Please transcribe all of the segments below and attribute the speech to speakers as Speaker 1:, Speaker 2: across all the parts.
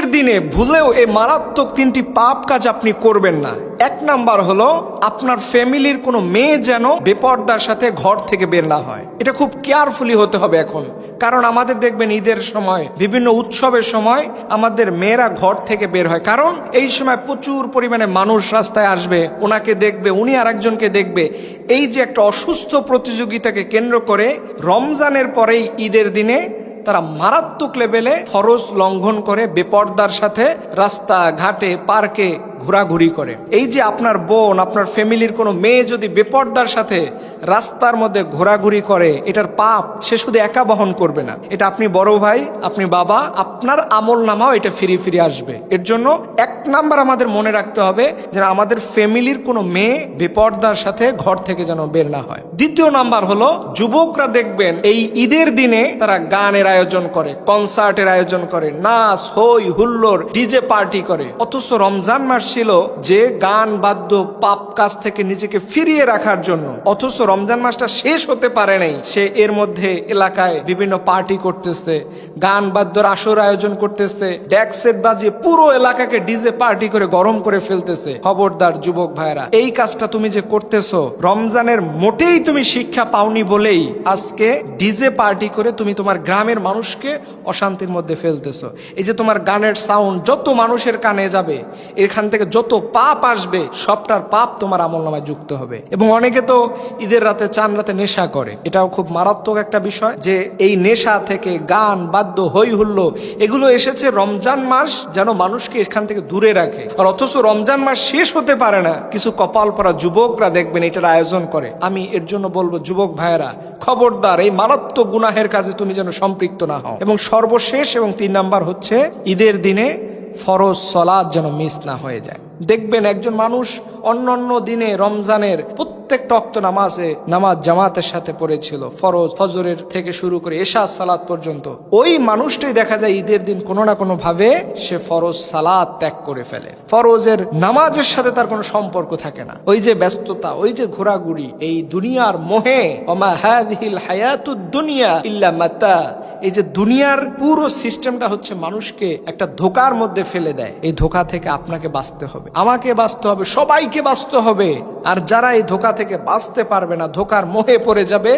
Speaker 1: ঈদের দিনে ভুলেও এই মারাত্মক তিনটি পাপ কাজ আপনি করবেন না। এক নাম্বার হলো, আপনার ফ্যামিলির কোনো মেয়ে যেন বেপর্দার সাথে ঘর থেকে বের না হয়। এটা খুব কেয়ারফুলি হতে হবে এখন। কারণ আমাদের দেখবেন ঈদের সময়, বিভিন্ন উৎসবের সময় আমাদের মেয়েরা ঘর থেকে বের হয়। কারণ এই সময় প্রচুর পরিমাণে মানুষ রাস্তায় আসবে, ওনাকে দেখবে, উনি আরেকজনকে দেখবে। এই যে একটা অসুস্থ প্রতিযোগিতাকে কেন্দ্র করে রমজানের পরেই ঈদের দিনে তারা মারাত্মক লেভেলে ফরজ লঙ্ঘন করে বেপর্দার সাথে রাস্তা ঘাটে পার্কে ঘোরাঘুরি করে। এই যে আপনার বোন, আপনার ফ্যামিলির কোনো মেয়ে যদি বেপর্দার সাথে রাস্তার মধ্যে ঘোরাঘুরি করে, এটার পাপ সে শুধু একা বহন করবে না। এটা আপনি বড় ভাই, আপনি বাবা, আপনার আমল নামাও এটা ফিরে ফিরে আসবে। এর জন্য এক নাম্বার আমাদের মনে রাখতে হবে যে আমাদের ফ্যামিলির কোনো মেয়ে বেপর্দার সাথে ঘর থেকে যেন বের না হয়। দ্বিতীয় নাম্বার হলো, যুবকরা দেখবেন এই ঈদের দিনে তারা গানের আয়োজন করে, কনসার্টের আয়োজন করে, নাচ, হই, হুল্লোর, ডিজে পার্টি করে। অথচ রমজান মাস ছিল যে গান বাদ্য পাপ কাজ থেকে নিজেকে ফিরিয়ে রাখার জন্য। অথচ রমজান মাসটা শেষ হতে পারে নাই। সে এর মধ্যে এলাকায় বিভিন্ন পার্টি করতেছে, গান বাদ্যর আসর আয়োজন করতেছে ড্যাক সেট বাজিয়ে পুরো এলাকাকে ডিজে পার্টি করে গরম করে ফেলতেছে। খবরদার যুবক ভাইরা এই কাজটা তুমি যে করতেছো, রমজানের মোটেই তুমি শিক্ষা পাওনি বলেই আজকে ডিজে পার্টি করে তুমি তোমার গ্রামের মানুষকে অশান্তির মধ্যে ফেলতেছো। এই যে তোমার গানের সাউন্ড যত মানুষের কানে যাবে, এখান থেকে যত পাপ আসবে, সবটার পাপ তোমার আমল নামায় যুক্ত হবে। এবং অনেকে তো ঈদের রাতে, চান রাতে নেশা করে। এটাও খুব মারাত্মক একটা বিষয় যে এই নেশা থেকে গান, বাদ্য হই হুল্লো এগুলো এসেছে রমজান মাস যেন মানুষকে এখান থেকে দূরে রাখে। আর অথচ রমজান মাস শেষ হতে পারে না। কিছু কপাল পরা যুবকরা দেখবেন এটার আয়োজন করে। আমি এর জন্য বলব, যুবক ভাইয়েরা, খবরদার, এই মারাত্মক গুনাহের কাজে তুমি যেন সম্পৃক্ত না হও। এবং সর্বশেষ এবং তিন নাম্বার হচ্ছে, ঈদের দিনে ফরজ সলাদ যেন মিস না হয়ে যায়। দেখবেন একজন মানুষ অন্য অন্য দিনে রমজানের প্রত্যেকটা অক্ত নামাজে নামাজ জামাতের সাথে পড়েছিল, ফরজ ফজরের থেকে শুরু করে এশা সালাদ পর্যন্ত। ওই মানুষটাই দেখা যায় ঈদের দিন কোনো না কোনো ভাবে সে ফরজ সালাদ ত্যাগ করে ফেলে। ফরজের নামাজের সাথে তার কোনো সম্পর্ক থাকে না। ওই যে ব্যস্ততা, ওই যে ঘোরাঘুরি, এই দুনিয়ার মোহে অমা হাদিহিল হায়াতুদ দুনিয়া ইল্লা মাতা এই যে দুনিয়ার পুরো সিস্টেমটা হচ্ছে মানুষকে একটা ধোকার মধ্যে ফেলে দেয়। এই ধোকা থেকে আপনাকে বাঁচতে হবে। আমাকে বাঁচতে হবে, সবাইকে বাঁচতে হবে। আর যারা এই ধোকা থেকে বাঁচতে পারবে না, ধোকার মোহে পড়ে যাবে,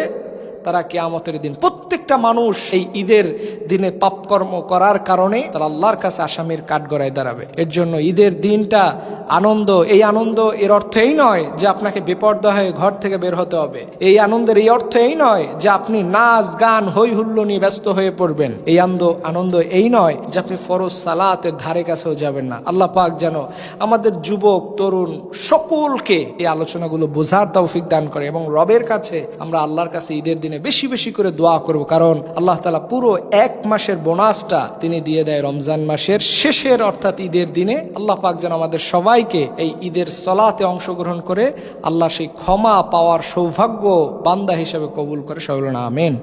Speaker 1: তারা কেয়ামতের দিন প্রত্যেকটা মানুষ এই ঈদের দিনে পাপকর্ম করার কারণে তারা আল্লাহর কাছে আসামির কাঠগড়ায় দাঁড়াবে। এর জন্য ঈদের দিনটা আনন্দ, এই আনন্দ এর অর্থ এই নয় যে আপনাকে বেপর্দা হয়ে ঘর থেকে বের হতে হবে। এই আনন্দের এই অর্থ এই নয় যে আপনি নাচ, গান হই হুল্লো নিয়ে ব্যস্ত হয়ে পড়বেন। এই আনন্দ আনন্দ এই নয় যে আপনি ফরজ সালাতের ধারে কাছেও যাবেন না। আল্লাহ পাক যেন আমাদের যুবক, তরুণ সকলকে এই আলোচনাগুলো বোঝার তৌফিক দান করে এবং রবের কাছে আমরা আল্লাহর কাছে ঈদের দিনে বেশি বেশি করে দোয়া করব কারণ আল্লাহ তালা পুরো এক মাসের বোনাসটা তিনি দিয়ে দেয় রমজান মাসের শেষের অর্থাৎ ঈদের দিনে। আল্লাহ পাক যেন আমাদের সবাইকে এই ঈদের সলাতে অংশগ্রহণ করে আল্লাহ সেই ক্ষমা পাওয়ার সৌভাগ্য বান্দা হিসেবে কবুল করে। সবলনা আমেন।